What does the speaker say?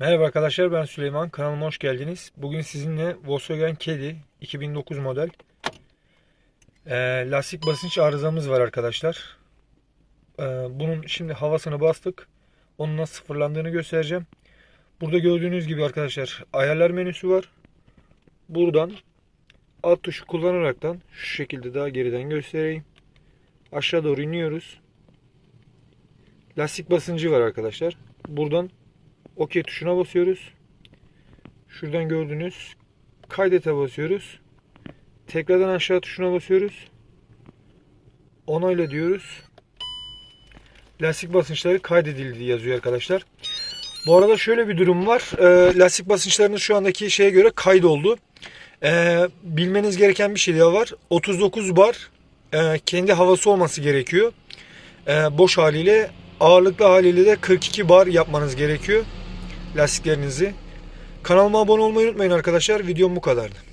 Merhaba arkadaşlar ben Süleyman. Kanalıma hoş geldiniz. Bugün sizinle Volkswagen Caddy 2009 model e, lastik basınç arızamız var arkadaşlar. E, bunun şimdi havasını bastık. Onun nasıl sıfırlandığını göstereceğim. Burada gördüğünüz gibi arkadaşlar ayarlar menüsü var. Buradan alt tuşu kullanaraktan şu şekilde daha geriden göstereyim. Aşağı doğru iniyoruz. Lastik basıncı var arkadaşlar. Buradan OK tuşuna basıyoruz. Şuradan gördüğünüz kaydete basıyoruz. Tekrardan aşağı tuşuna basıyoruz. Onayla diyoruz. Lastik basınçları kaydedildi yazıyor arkadaşlar. Bu arada şöyle bir durum var. Ee, lastik basınçlarınız şu andaki şeye göre kaydoldu. Ee, bilmeniz gereken bir şey daha var. 39 bar e, kendi havası olması gerekiyor. Ee, boş haliyle ağırlıklı haliyle de 42 bar yapmanız gerekiyor lastiklerinizi. Kanalıma abone olmayı unutmayın arkadaşlar. Videom bu kadardı.